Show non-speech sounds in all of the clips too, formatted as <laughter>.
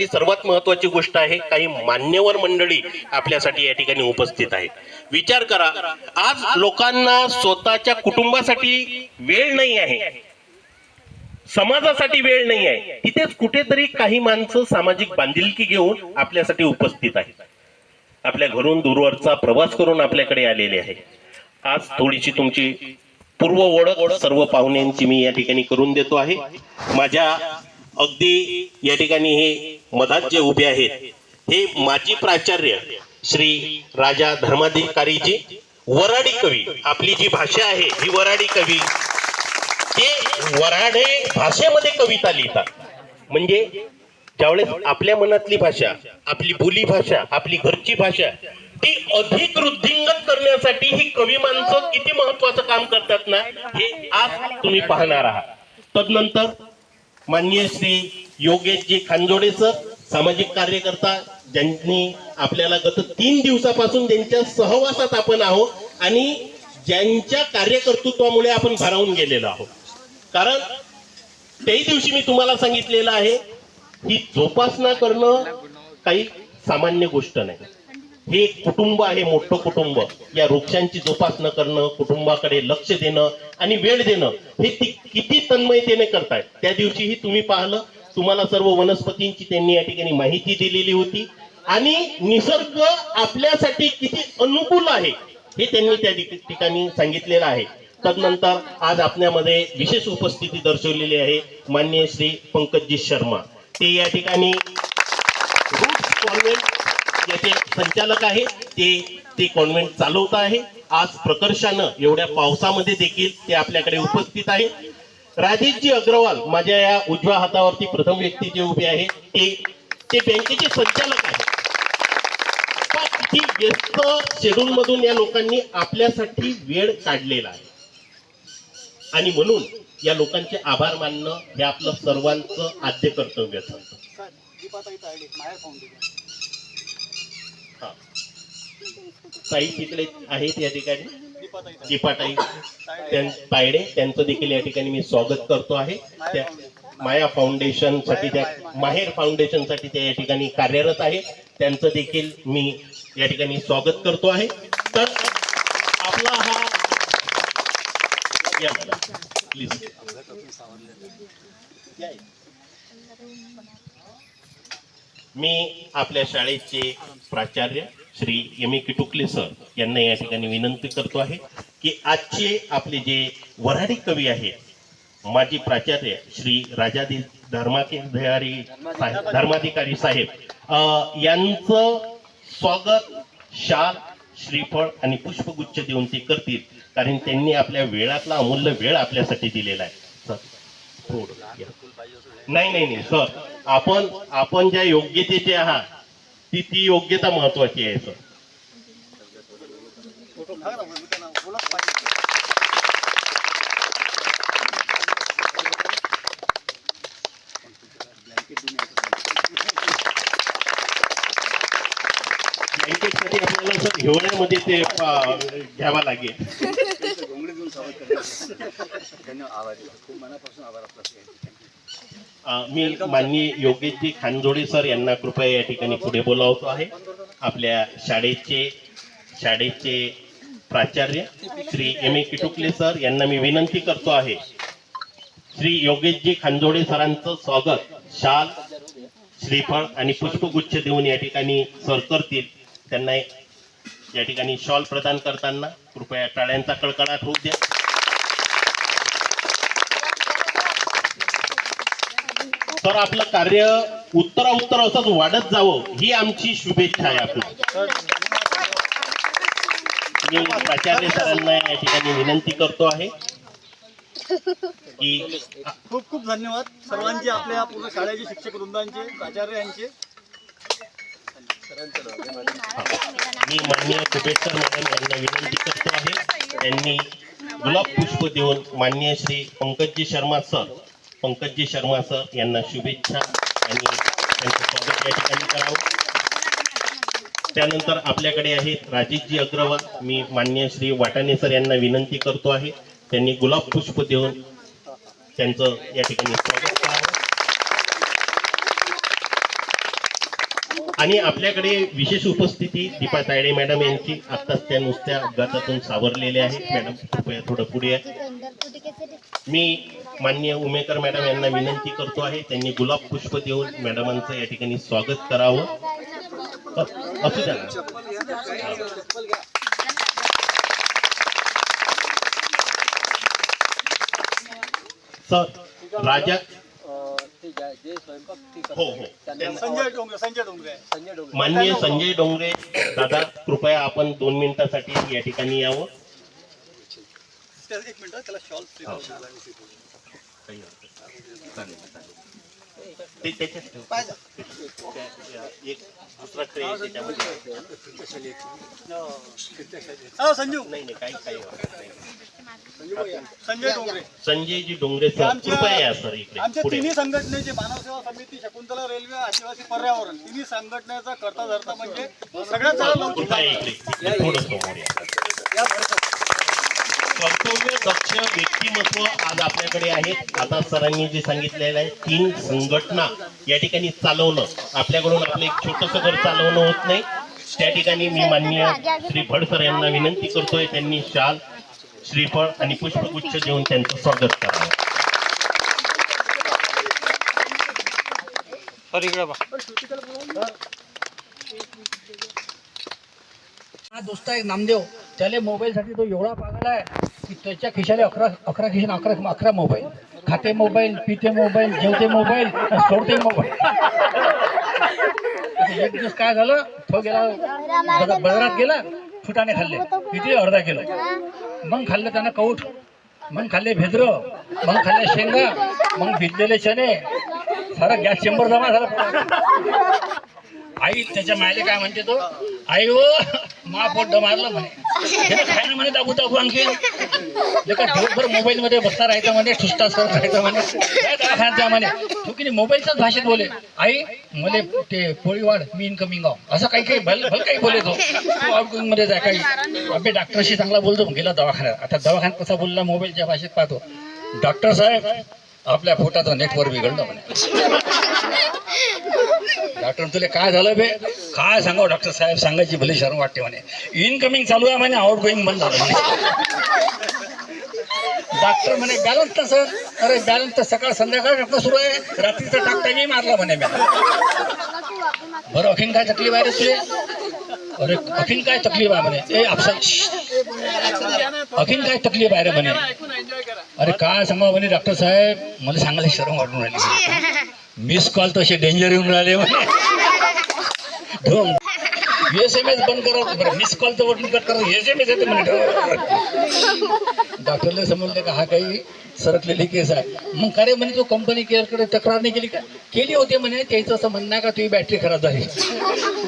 सर्वात महत्वाची गोष्ट आहे काही मान्यवर मंडळी आपल्यासाठी या ठिकाणी उपस्थित आहेत. विचार करा आज लोकांना स्वतःच्या कुटुंबासाठी वेळ नाही आहे. समाजासाठी वेळ नाही आहे. तिथेच कुठेतरी काही माणसं सामाजिक बांधिलकी घेऊन आपल्यासाठी उपस्थित आहेत. आपल्या घरून दूरवरचा प्रवास करून आपल्याकडे आलेले आहे आज थोडीशी तुमची पूर्व ओळख सर्व पाहुण्यांची मी या ठिकाणी करून देतो आहे. माझ्या अगदी या ठिकाणी हे मधात जे उभे आहेत हे माजी प्राचार्य श्री राजा धर्माधिकारीजी वराडी कवी आपली जी भाषा आहे ही वराडी कवी ते वराडे भाषेमध्ये कविता लिहितात. म्हणजे ज्यावेळेस आपल्या मनातली भाषा आपली बोली भाषा आपली घरची भाषा ती अधिक वृद्धिंगत करण्यासाठी ही कवी माणसं किती महत्वाचं काम करतात ना हे आज तुम्ही पाहणार आहात. तदनंतर माननीय श्री योगेशजी खांजोडे सर सामाजिक कार्यकर्ता ज्यांनी आपल्याला गत तीन दिवसापासून त्यांच्या सहवासात आपण आहोत आणि ज्यांच्या कार्यकर्तृत्वामुळे आपण भारावून गेलेलो आहोत. कारण त्याही दिवशी मी तुम्हाला सांगितलेलं आहे ही जोपासना करणं काही सामान्य गोष्ट नाही. हे एक कुटुंब आहे मोठं कुटुंब. या वृक्षांची जोपासना करणं कुटुंबाकडे लक्ष देणं आणि वेळ देणं हे ती किती तन्मयतेने करतायत. त्या दिवशीही तुम्ही पाहिलं तुम्हाला सर्व वनस्पतींची त्यांनी या ठिकाणी माहिती दिलेली होती. आणि निसर्ग आपल्यासाठी किती अनुकूल आहे हे त्यांनी त्या ठिक- ठिकाणी सांगितलेलं आहे. तदनंतर आज आपल्यामध्ये विशेष उपस्थिती दर्शवलेली आहे माननीय श्री पंकजी शर्मा. ते या ठिकाणी रूट्स कॉन्व्हेंट याचे संचालक आहे. ते ते कॉन्व्हेंट चालवत आहे. आज प्रकर्षानं एवढ्या पावसामध्ये देखील ते आपल्याकडे उपस्थित आहे राजेशजी अग्रवाल माझ्या या उजव्या हातावरती प्रथम व्यक्ती जे उभे आहे ते ते बँकेचे संचालक आहे किती व्यस्त शेड्यूल मधून या लोकांनी आपल्यासाठी वेळ काढलेला आहे. आणि म्हणून या लोकांचे आभार मानणं हे आपलं सर्वांचं आद्य कर्तव्य ठरत. साई हा. तिकडे आहेत या ठिकाणी? तायडे. त्यां- तायडे त्यांचं देखील या ठिकाणी मी स्वागत करतो आहे. त्या माया फाउंडेशनसाठी त्या माहेर फाउंडेशनसाठी त्या या ठिकाणी कार्यरत आहे. त्यांचं देखील मी या ठिकाणी स्वागत करतो आहे. तर आपला हा या प्लीज. मी आपल्या शाळेचे प्राचार्य Shri M A Kitukale sir यांना या ठिकाणी विनंती करतो आहे की आजचे आपले जे वऱ्हाडी कवी आहेत माजी प्राचार्य श्री राजादी धर्माधिकारी साहेब धर्माधिकारी साहेब यांचं स्वागत शाल श्रीफळ आणि पुष्पगुच्छ देऊन ते करतील कारण त्यांनी आपल्या वेळातला अमूल्य वेळ आपल्यासाठी दिलेला आहे. सर नाही नाही नाही सर. आपण आपण ज्या योग्यतेचे आहात ती ती योग्यता महत्वाची आहे सर ब्लँकेटसाठी आपल्याला सर हिवाळ्यामध्ये ते घ्यावं लागेल. <laughs> धन्यवाद. आभार. खूप मनापासून आभार आपला. मी माननीय योगेशजी खानजोडे सर यांना कृपया या ठिकाणी पुढे बोलावतो आहे. आपल्या शाळेचे शाळेचे प्राचार्य Shri M A Kitukale sir यांना मी विनंती करतो आहे. श्री योगेशजी खानजोडे सरांचं स्वागत. शाल श्रीफळ आणि पुष्पगुच्छ देऊन या ठिकाणी सर करतील. त्यांना या ठिकाणी शॉल प्रदान करताना कृपया टाळ्यांचा कडकडाट होऊ द्या. तर आपलं कार्य उत्तरा उत्तर असंच वाढत जावं ही आमची शुभेच्छा आहे आपली. मी प्राचार्य सरांना या ठिकाणी विनंती करतो आहे की खूप खूप धन्यवाद सर्वांचे आपल्या पूर्ण शाळेचे शिक्षक वृंदांचे प्राचार्य यांचे. मी माननीय कुबेकर मॅडम यांना विनंती करतो आहे. त्यांनी गुलाब पुष्प देऊन माननीय श्री पंकजजी शर्मा सर पंकजजी शर्मा सर यांना शुभेच्छा आणि त्यांचं स्वागत या ठिकाणी करावं. त्यानंतर आपल्याकडे आहेत राजेशजी अग्रवाल. मी माननीय श्री वाटाणे सर यांना विनंती करतो आहे. त्यांनी गुलाब पुष्प देऊन त्यांचं या ठिकाणी स्वागत करावं आणि आपल्याकडे विशेष उपस्थिती दीपा तायडे मॅडम यांची आत्ताच त्या नुसत्या अपघातातून सावरलेल्या आहेत मॅडम कृपया थोडं पुढे आहे मी माननीय उमेकर मॅडम यांना विनंती करतो आहे त्यांनी गुलाब पुष्प देऊन मॅडमांचं या ठिकाणी स्वागत करावं. असू द्या. सर राजा हो हो. त्यांना- संजय डोंगरे संजय डोंगरे. माननीय संजय डोंगरे दादा कृपया आपण दोन मिनिटासाठी या ठिकाणी यावं. एक मिनिट त्याला शॉल काही हरकत नाही. चालेल, चालेल. ते त्याच्यात ठेव. त्या- एक दुसरा ट्रे आहे त्याच्यामध्ये. हा संजू. नाही नाही काही काही हरकत नाही. संजय डोंगरे. संजयजी डोंगरे सर आमच्या- कृपया या सर इकडे आमच्या पुढे. तिन्ही संघटनेचे मानव सेवा समिती शकुंतला रेल्वे आदिवासी पर्यावरण तिन्ही संघटनेचा करता धरता म्हणजे सगळ्यात जरा लवचिक कृपया इकडे इकडे थोडं समोर या दक्ष व्यक्तिमत्व आज आपल्याकडे आहेत आता सरांनी जे सांगितलेलं आहे तीन संघटना या ठिकाणी चालवणं. आपल्याकडून आपलं एक छोटस घर चालवणं होत नाही. त्या ठिकाणी मी माननीय श्री भड सर यांना विनंती करतोय त्यांनी शाल श्रीफळ आणि पुष्पगुच्छ देऊन त्यांचं स्वागत करावं. हा दोस्त आहे नामदेव. त्याला मोबाईलसाठी तो एवढा पागल आहे. त्याच्या खिशाला अकरा अकरा खिशाने अकरा अकरा मोबाईल. खाते मोबाईल पिते मोबाईल जेवते मोबाईल सोडते मोबाईल. एक दिवस काय झालं? तो गेला बाजारात गेला फुटाने खाल्ले. किती अर्धा किलो. मग खाल्लं त्यानं कौठ. मग खाल्ले भेद्र. मग खाल्ले शेंगा. मग भिजलेले चणे. सारा गॅस चेंबर जमा झाला. आई त्याच्या मायले काय म्हणते तो? आई ओ मा पोट मारलं म्हणे. त्याला खायला म्हणे दाबू दाबू आणखी लेका दिवसभर मोबाईल मध्ये बसता राहायचं म्हणे ठुसटास करत राहायचं म्हणे. काय दवाखान्यात जा म्हणे. तू की मोबाईलच्याच भाषेत बोले. आई मले ते पोळी वाढ मी इनकमिंग आहो असं काही काही भल भल काही बोले तो. आउटगोईंगमध्ये जाय काही. अबे डॉक्टरशी चांगला बोलतो. गेला दवाखान्यात. आता दवाखान्यात कसा बोलला मोबाईलच्या भाषेत पाहतो. डॉक्टर साहेब आपल्या पोटाचं नेटवर्क बिघडलं म्हणे. डॉक्टर तुला काय झालं बे? काय सांगावं डॉक्टर साहेब? सांगायची भले शरम वाटते म्हणे. इनकमिंग चालू आहे म्हणे आउट गोईंग बंद झालं म्हणे. डॉक्टर म्हणे बॅलन्स तर सर. अरे बॅलन्स तर सकाळ संध्याकाळ डॉक्टर सुरू आहे. रात्रीचा टाकता मी मारला म्हणे मी बरं अखीन काय तकलीफ आहे रे तुझे अरे अखीन काय तकलीफ आहे म्हणे. ए आपसा अखीन काय तकलीफ आहे रे म्हणे. अरे काय सांगा म्हणे डॉक्टर साहेब? मला सांगायला शरम वाटून राहिली. मिस कॉल तसे डेंजर येऊन राहिले म्हणे. ढोंग एस एम एस बंद करा बरं. मिस कॉल बटन कट करा. एस एम एस येते म्हणे डॉक्टरला समजले का हा काही सरकलेली केस आहे. मग का रे म्हणे तू कंपनी केअरकडे तक्रार नाही केली का? केली होती म्हणे. त्याचं असं म्हणणं आहे का तुझी बॅटरी खराब झाली.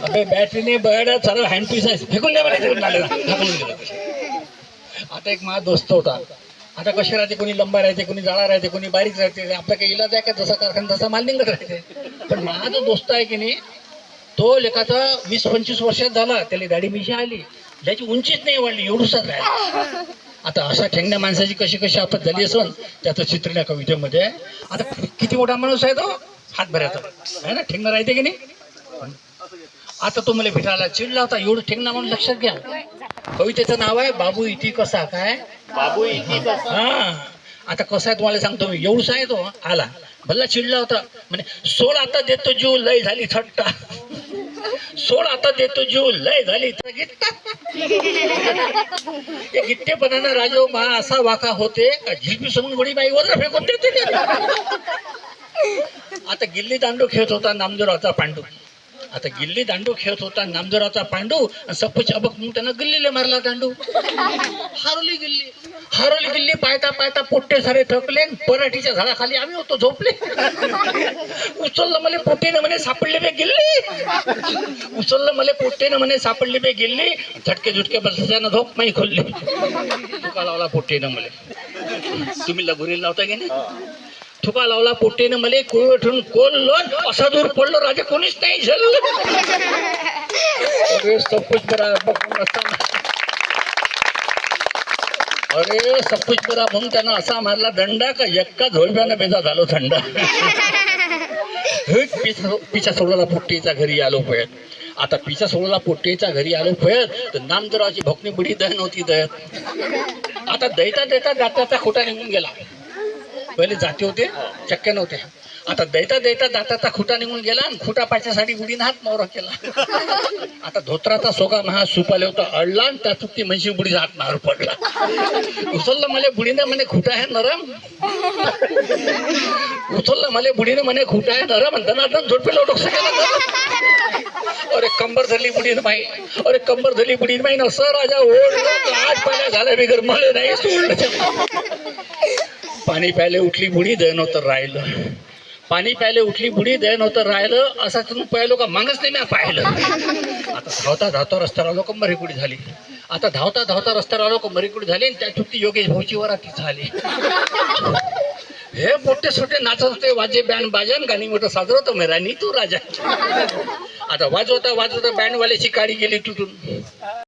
अबे बॅटरीने बर्ड सर्व हँड पीस आहे. फेकून द्या म्हणे फेकून आता एक माझा दोस्त होता. आता कसे राहते कोणी लंबा राहते कोणी जाळा राहते कोणी बारीक राहते आपला काही इलाज आहे का? जसा कारखाना तसा माल निघत राहते. पण माझा जो दोस्त आहे की नाही तो लेखाचा वीस पंचवीस वर्षात झाला. त्याला दाढी मिशी आली. ज्याची उंचीच नाही वाढली एवढूसच आहे. आता अशा ठेंगण्या माणसाची कशी कशी आपत झाली असून त्याचं चित्र या कवितेमध्ये आहे. आता किती मोठा माणूस आहे तो? हात भरायचा आहे ना ठेंगणं राहते की नाही? आता तो मला भेटायला चिडला होता एवढं ठेंगणा म्हणून लक्षात घ्या. कवितेचं नाव आहे बाबू इति कसा काय? बाबू इथे हा. आता कसं आहे तुम्हाला सांगतो मी. एवढसा आहे तो आला. भल्ला चिडला होता. म्हणे सोड आता देतो जीव लय झाली थट्टा. सोड आता देतो जीव लय झाली गिट्टा गिट्टेपणानं राजो मा असा वाका होते का? झिलपी समून गोडी बाई वर फेकून देते. आता गिल्ली दांडू खेळत होता नामदेवरावचा पांडू. आता गिल्ली दांडू खेळत होता नामदेवरावचा पांडू आणि सप्प चाबक म्हणून त्यानं गिल्लीले मारला दांडू. हरवली गिल्ली. हरवली गिल्ली पायता पायता पोट्टे सारे थकले पराठीच्या झाडाखाली आम्ही होतो झोपले. उचललं मला पोट्टेनं म्हणे सापडले बे गिल्ली. उचललं मला पोट्टेनं म्हणे सापडली बे गिल्ली. झटके झुटके बसल्यानं झोप नाही खोलली. तुका लावला पोट्टेनं मला. तुम्ही लगोरीला लावता की नाही? थुका लावला पोट्टेनं मले कोळ ठेवून कोल असा दूर पडलो राजा कोणीच नाही झेललं अरे सब कुछ अरे असताना अरे म्हणून त्यानं असा मारला दंडा का एक्का झोळप्यानं बेजा झालो थंड. हे सोडला पोट्टीचा घरी आलो पळत आता पिचा सोडला पोट्टीचा घरी आलो पळत तर नामदराची भोकणी बुडी दहन नव्हती दहत आता दैता दैता जाता खोटा निघून गेला. पहिले जाती होते चक्के नव्हते. आता दैता दैता दाताचा खुटा निघून गेला आणि खुटा पाच्यासाठी बुडीनं हात मोरा केला. आता धोत्राचा सोगा महा सुपाले होता अडला आणि त्या ती म्हणशी बुडीचा हात मार पडला. उचललं मला बुडीनं म्हणे खुटा आहे नरम. उचललं मला बुडीनं म्हणे खुटा आहे नरम आणि दनादन झोडपेला अरे कंबर धरली बुडीन माई अरे कंबर धरली बुडीन माई ना सर राजा ओढ आज पहिल्या झाल्या बिगर. मला नाही सोडलं. पाणी प्यायले उठली बुडी दय नव्हतं राहिलं. पाणी प्यायले उठली बुडी दय नव्हतं राहिलं असं तुम्ही पाहिलो का मागच नाही मी पाहिलं. आता धावता धावता रस्त्यावर आलो का मरीकुडी झाली. आता धावता धावता रस्त्यावर आलो का मरीकुडी झाली आणि त्या चुकती योगेश भाऊची वराती झाली. हे मोठे छोटे नाचत होते वाजे बँड बाजन गाणी मोठं साजरं होतं मेरानी तू राजा. आता वाजवता वाजवता बँडवाल्याची काळी गेली तुटून.